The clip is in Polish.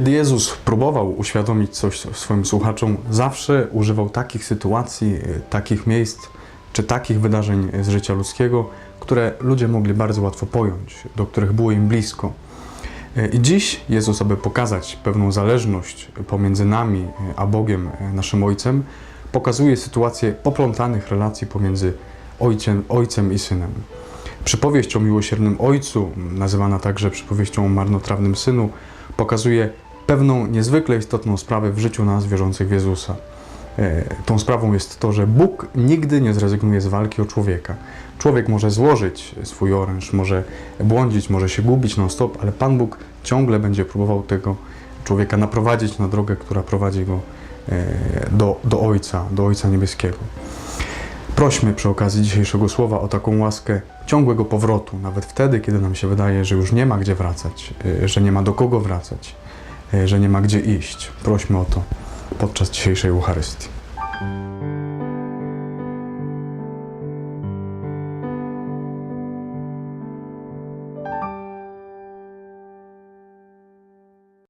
Jezus próbował uświadomić coś swoim słuchaczom, zawsze używał takich sytuacji, y, takich miejsc czy takich wydarzeń z życia ludzkiego, które ludzie mogli bardzo łatwo pojąć, do których było im blisko. Y, I dziś Jezus, aby pokazać pewną zależność pomiędzy nami y, a Bogiem, naszym Ojcem, pokazuje sytuację poplątanych relacji pomiędzy ojcem, ojcem i synem. Przypowieść o miłosiernym ojcu, nazywana także przypowieścią o marnotrawnym synu, pokazuje pewną niezwykle istotną sprawę w życiu nas wierzących w Jezusa. E, Tą sprawą jest to, że Bóg nigdy nie zrezygnuje z walki o człowieka. Człowiek może złożyć swój oręż, może błądzić, może się gubić non-stop, ale Pan Bóg ciągle będzie próbował tego człowieka naprowadzić na drogę, która prowadzi go e, do, do Ojca, do Ojca Niebieskiego. Prośmy przy okazji dzisiejszego słowa o taką łaskę ciągłego powrotu, nawet wtedy, kiedy nam się wydaje, że już nie ma gdzie wracać, y, że nie ma do kogo wracać, że nie ma gdzie iść. Prośmy o to podczas dzisiejszej Eucharystii.